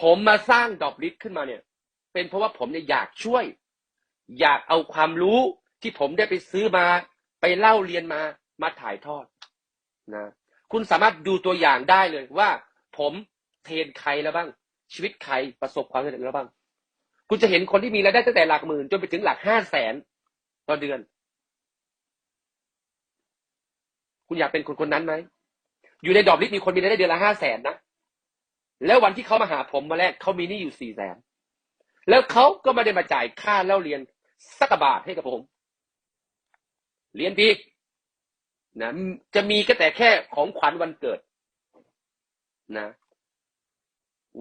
ผมมาสร้างดอบลิสขึ้นมาเนี่ย เป็นเพราะว่าผมเนี่ยอยากช่วย อยากเอาความรู้ที่ผมได้ไปซื้อมา ไปเล่าเรียนมามาถ่ายทอดนะ คุณสามารถดูตัวอย่างได้เลยว่า ผมเทรนใครแล้วบ้าง ชีวิตใครประสบความสำเร็จแล้วบ้าง คุณจะเห็นคนที่มีรายได้ตั้งแต่หลักหมื่นจนไปถึงหลักห้าแสนต่อเดือน คุณอยากเป็นคนคนนั้นไหมอยู่ในดอกลิสมีคนมีรายได้เดือนละห้าแสนนะ แล้ววันที่เขามาหาผมมาแรกเขามีหนี้อยู่สี่แสนแล้วเขาก็ไม่ได้มาจ่ายค่าเล่าเรียนสักบาทให้กับผม เรียนดีนะจะมีก็แต่แค่ของขวัญวันเกิดนะ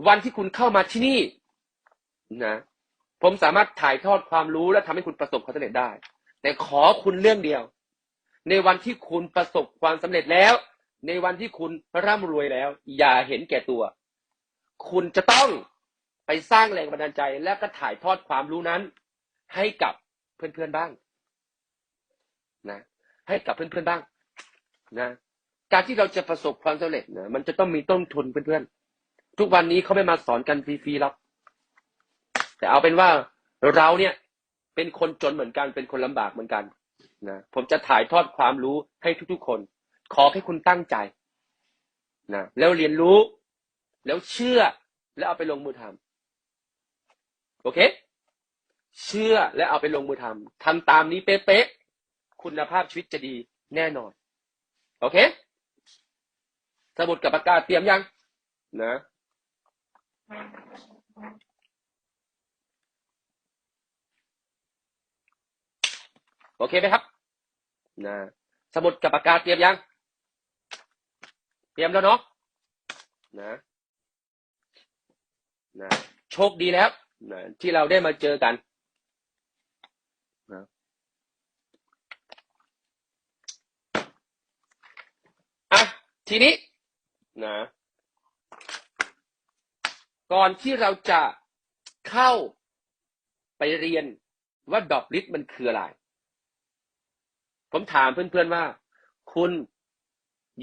วันที่คุณเข้ามาที่นี่นะ ผมสามารถถ่ายทอดความรู้และทำให้คุณประสบความสำเร็จได้ แต่ขอคุณเรื่องเดียว ในวันที่คุณประสบความสำเร็จแล้ว ในวันที่คุณร่ำรวยแล้ว อย่าเห็นแก่ตัว คุณจะต้องไปสร้างแรงบันดาลใจ และก็ถ่ายทอดความรู้นั้น ให้กับเพื่อนๆบ้าง นะ ให้กับเพื่อนๆบ้าง นะ การที่เราจะประสบความสำเร็จนะมันจะต้องมีต้นทุนเพื่อนๆทุกวันนี้เขาไม่มาสอนกันฟรีๆหรอกแต่เอาเป็นว่าเราเนี่ย เป็นคนจนเหมือนกัน เป็นคนลำบากเหมือนกันนะผมจะถ่ายทอดความรู้ให้ทุกๆคน ขอให้คุณตั้งใจนะแล้วเรียนรู้ แล้วเชื่อแล้วเอาไปลงมือทำโอเค เชื่อและเอาไปลงมือทำทำตามนี้เป๊ะๆคุณภาพชีวิตจะดีแน่นอน โอเค สมุดกับปากกาเตรียมยัง นะโอเคไหมครับ นะ สมุดกับปากกาเตรียมยัง เตรียมแล้วเนาะ นะ นะโชคดีแล้วนะที่เราได้มาเจอกันนะอะทีนี้นะก่อนที่เราจะเข้าไปเรียนว่าดอกลิสมันคืออะไร ผมถามเพื่อนๆว่า คุณ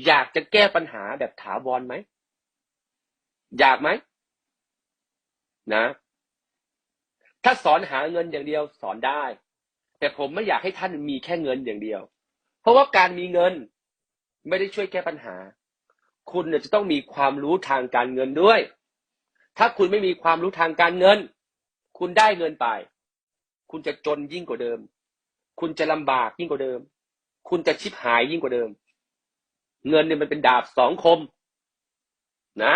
อยากจะแก้ปัญหาแบบถาวรไหม อยากไหม นะ ถ้าสอนหาเงินอย่างเดียวสอนได้ แต่ผมไม่อยากให้ท่านมีแค่เงินอย่างเดียว เพราะว่าการมีเงินไม่ได้ช่วยแก้ปัญหา คุณจะต้องมีความรู้ทางการเงินด้วย ถ้าคุณไม่มีความรู้ทางการเงิน คุณได้เงินไป คุณจะจนยิ่งกว่าเดิม คุณจะลำบากยิ่งกว่าเดิม คุณจะชิบหายยิ่งกว่าเดิม เงินเนี่ยมันเป็นดาบสองคม นะ